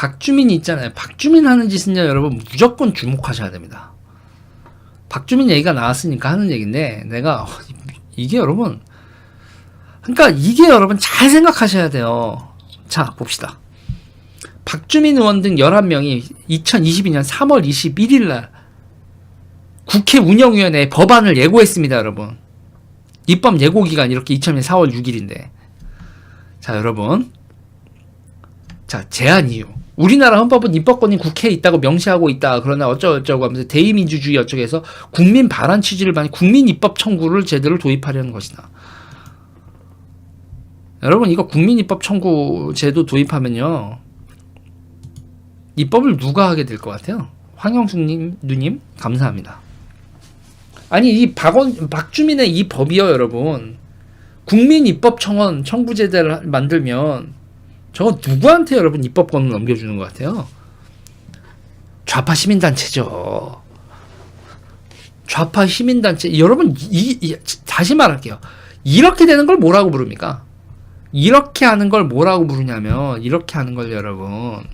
박주민이 있잖아요. 박주민 하는 짓은요, 여러분 무조건 주목하셔야 됩니다. 박주민 얘기가 나왔으니까 하는 얘기인데 내가 어, 이게 여러분 그러니까 이게 여러분 잘 생각하셔야 돼요. 자, 봅시다. 박주민 의원 등 11명이 2022년 3월 21일 날 국회 운영위원회에 법안을 예고했습니다, 여러분. 입법 예고 기간 이렇게 2000년 4월 6일인데. 자, 여러분. 자, 제한 이유. 우리나라 헌법은 입법권이 국회에 있다고 명시하고 있다. 그러나 어쩌고저쩌고 하면서 대의민주주의 어쩌고해서 국민 발안 취지를 반영 국민 입법 청구를 제대로 도입하려는 것이다. 여러분 이거 국민 입법 청구 제도 도입하면요. 입법을 누가 하게 될 것 같아요? 황영숙님 누님 감사합니다. 아니 이 박원 박주민의 이 법이요 여러분 국민 입법 청원 청구 제도를 만들면 저거 누구한테 여러분 입법권을 넘겨주는 것 같아요? 좌파 시민단체죠. 좌파 시민단체 여러분 이, 이 다시 말할게요. 이렇게 되는 걸 뭐라고 부릅니까? 이렇게 하는 걸 뭐라고 부르냐면 이렇게 하는 걸 여러분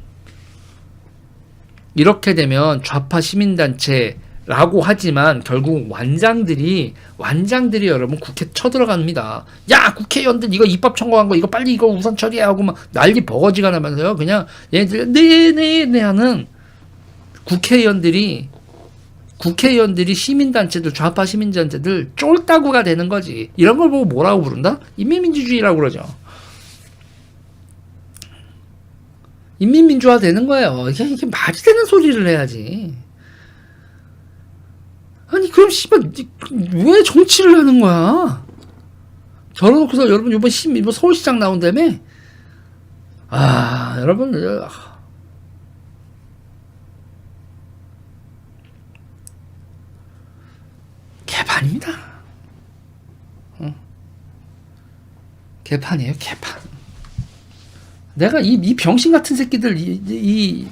이렇게 되면 좌파 시민단체 라고 하지만 결국 완장들이 완장들이 여러분 국회 쳐들어갑니다. 야 국회의원들 이거 입법 청구한 거 이거 빨리 이거 우선 처리하고 막 난리 버거지가 나면서요. 그냥 얘들 네네네 하는 국회의원들이 국회의원들이 시민단체들 좌파 시민단체들 쫄따구가 되는 거지. 이런 걸 보고 뭐라고 부른다? 인민민주주의라고 그러죠. 인민민주화 되는 거예요. 이게 말이 되는 소리를 해야지. 아니 그럼 씨발 니- 왜 정치를 하는 거야? 저러놓고서 여러분 이번 시 이번 서울시장 나온다며? 아 여러분 아, 개판입니다. 어. 개판이에요 개판. 내가 이, 이 병신 같은 새끼들 이, 이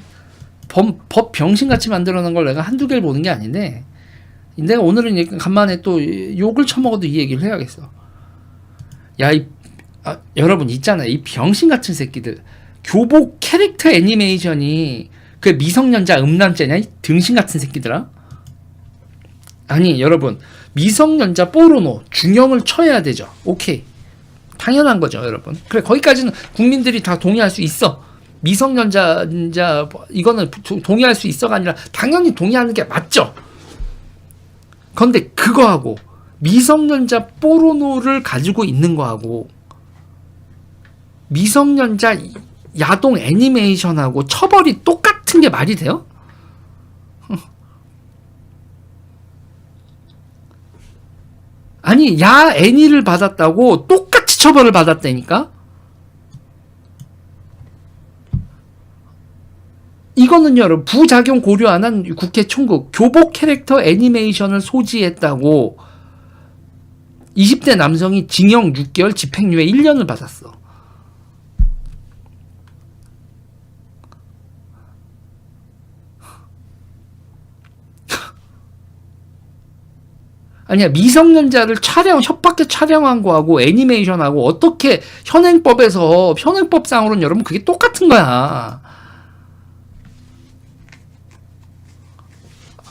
병신 같이 만들어 놓은 걸 내가 한두 개를 보는 게 아닌데 내가 오늘은 이- 간만에 또 욕을 처먹어도 이 얘기를 해야겠어. 야, 이, 아, 여러분 있잖아요. 이 병신 같은 새끼들. 교복 캐릭터 애니메이션이 그 미성년자 음란죄냐? 이 등신 같은 새끼들아? 아니, 여러분. 미성년자 포르노 중형을 쳐야 되죠. 오케이. 당연한 거죠, 여러분. 그래, 거기까지는 국민들이 다 동의할 수 있어. 미성년자, 자, 이거는 도- 동의할 수 있어가 아니라 당연히 동의하는 게 맞죠. 그런데 그거하고 미성년자 포르노를 가지고 있는 거하고 미성년자 야동 애니메이션하고 처벌이 똑같은 게 말이 돼요? 아니 야 애니를 받았다고 똑같이 처벌을 받았다니까? 이거는 여러분 부작용 고려 안 한 국회 총국 교복 캐릭터 애니메이션을 소지했다고 20대 남성이 징역 6개월 집행유예 1년을 받았어. 아니야 미성년자를 촬영 협박해 촬영한 거하고 애니메이션하고 어떻게 현행법에서 현행법상으로는 여러분 그게 똑같은 거야.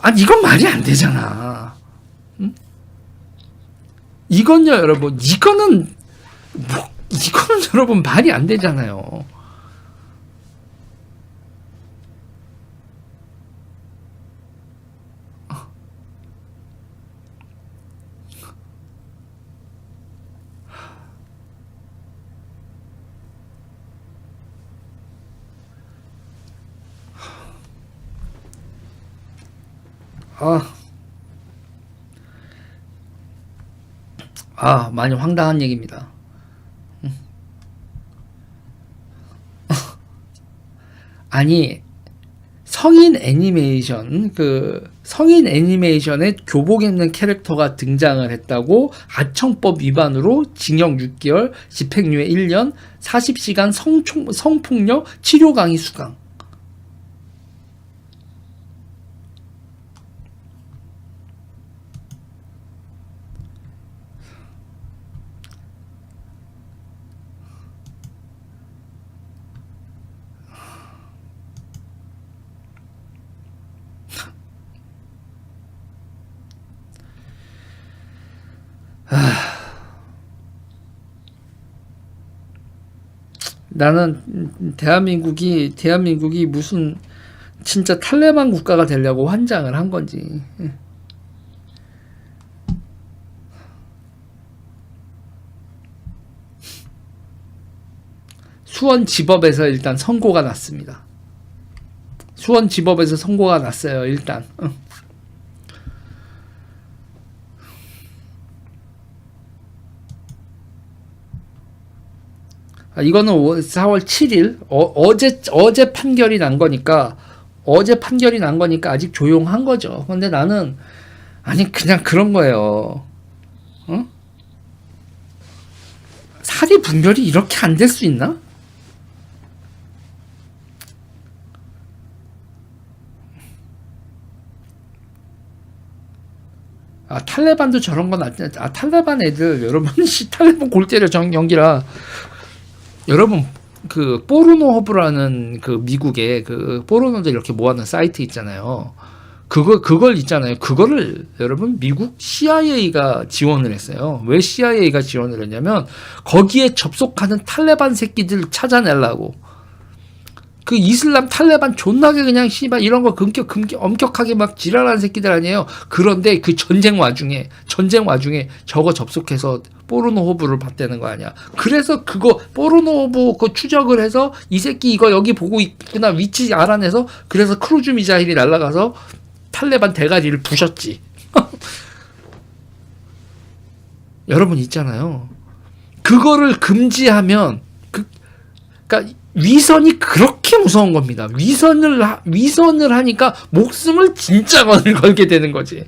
아니 이건 말이 안 되잖아. 응? 이건요 여러분 이거는 뭐 이거는 여러분 말이 안 되잖아요. 아, 아 많이 황당한 얘기입니다. 음. 아니 성인 애니메이션 그 성인 애니메이션에 교복 입는 캐릭터가 등장을 했다고 아청법 위반으로 징역 6개월, 집행유예 1년, 40시간 성총, 성폭력 치료 강의 수강. 나는 대한민국이 대한민국이 무슨 진짜 탈레반 국가가 되려고 환장을 한 건지. 수원 지법에서 일단 선고가 났습니다. 수원 지법에서 선고가 났어요. 일단. 이거는 4월 7일 어, 제 어제 판결이 난 거니까 어제 판결이 난 거니까 아직 조용한 거죠. 근데 나는 아니 그냥 그런 거예요. 어? 사리 분별이 이렇게 안 될 수 있나? 아 탈레반도 저런 건 아, 아 탈레반 애들 여러분 씨 탈레반 골 때려 정 연기라 여러분 그 포르노 허브라는 그 미국의 그 포르노들 이렇게 모아놓은 사이트 있잖아요. 그거 그걸 있잖아요. 그거를 여러분 미국 CIA가 지원을 했어요. 왜 CIA가 지원을 했냐면 거기에 접속하는 탈레반 새끼들 찾아내려고. 그 이슬람 탈레반 존나게 그냥 씨발 이런 거 금격 금격 엄격하게 막 지랄하는 새끼들 아니에요. 그런데 그 전쟁 와중에 전쟁 와중에 저거 접속해서 포르노호브를 봤다는 거 아니야. 그래서 그거 포르노호브 그 추적을 해서 이 새끼 이거 여기 보고 있구나 위치 알아내서 그래서 크루즈 미사일이 날아가서 탈레반 대가리를 부셨지. 여러분 있잖아요. 그거를 금지하면 그 그러니까 위선이 그렇게 무서운 겁니다. 위선을 하, 위선을 하니까 목숨을 진짜 걸게 되는 거지.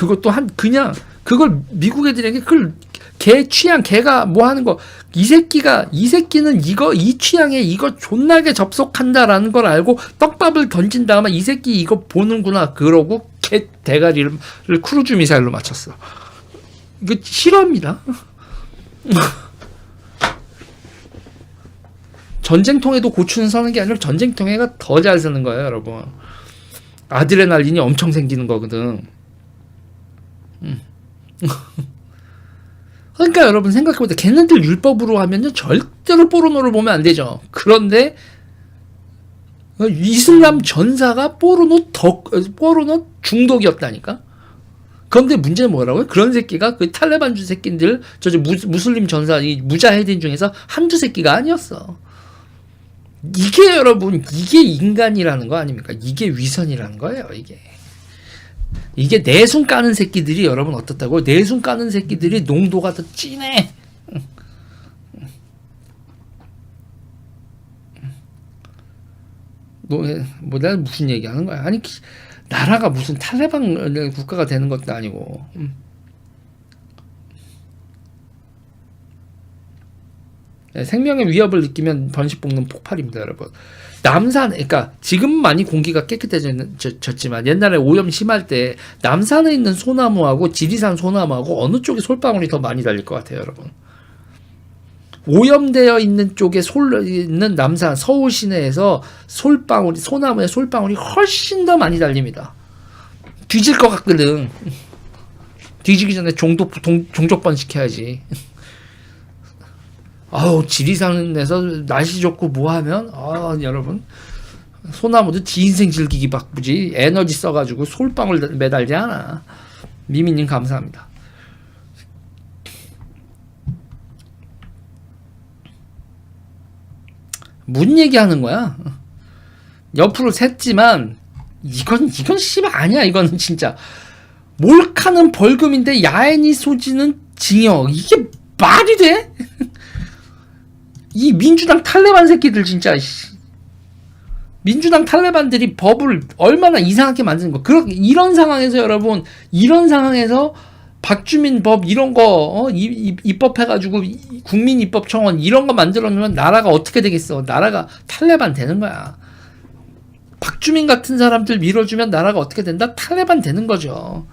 그것도 한 그냥 그걸 미국 애들에게 그걸 개 취향 개가 뭐 하는 거 이 새끼가 이 새끼는 이거 이 취향에 이거 존나게 접속한다라는 걸 알고 떡밥을 던진 다음에 이 새끼 이거 보는구나 그러고 개 대가리를 크루즈 미사일로 맞췄어. 이거 싫어합니다. 전쟁통에도 고추는 서는 게 아니라 전쟁통에가 더 잘 서는 거예요, 여러분. 아드레날린이 엄청 생기는 거거든. 음. 그러니까 여러분 생각해보세요. 걔네들 율법으로 하면요 절대로 포르노를 보면 안 되죠. 그런데 이슬람 전사가 포르노 덕 포르노 중독이었다니까. 그런데 문제는 뭐라고요? 그런 새끼가 그 탈레반주 새끼들 저 무슬림 전사 이 무자헤딘 중에서 한두 새끼가 아니었어. 이게 여러분 이게 인간이라는 거 아닙니까? 이게 위선이라는 거예요. 이게. 이게 내숭 까는 새끼들이 여러분 어떻다고? 내숭 까는 새끼들이 농도가 더 진해. 뭐, 뭐 내가 무슨 얘기하는 거야? 아니 나라가 무슨 탈레반 국가가 되는 것도 아니고. 음. 네, 생명의 위협을 느끼면 번식 볶는 폭발입니다, 여러분. 남산, 그러니까 지금 많이 공기가 깨끗해졌지만 옛날에 오염 심할 때 남산에 있는 소나무하고 지리산 소나무하고 어느 쪽에 솔방울이 더 많이 달릴 것 같아요, 여러분. 오염되어 있는 쪽에 솔 있는 남산 서울 시내에서 솔방울이 소나무의 솔방울이 훨씬 더 많이 달립니다. 뒤질 것 같거든. 뒤지기 전에 종독 종족번 시켜야지. 아우 지리산에서 날씨 좋고 뭐하면? 아 여러분. 소나무도 지 인생 즐기기 바쁘지? 에너지 써가지고 솔방울 매달지 않아. 미미님 감사합니다. 문 얘기하는 거야? 옆으로 샜지만 이건 이건 씨발 아니야 이거는 진짜. 몰카는 벌금인데 야인이 소지는 징역. 이게 말이 돼? 이 민주당 탈레반 새끼들 진짜 민주당 탈레반들이 법을 얼마나 이상하게 만드는 거. 그렇게 이런 상황에서 여러분 이런 상황에서 박주민 법 이런 거 어, 입법해가지고 국민 입법 청원 이런 거 만들어 놓으면 나라가 어떻게 되겠어? 나라가 탈레반 되는 거야. 박주민 같은 사람들 밀어주면 나라가 어떻게 된다? 탈레반 되는 거죠.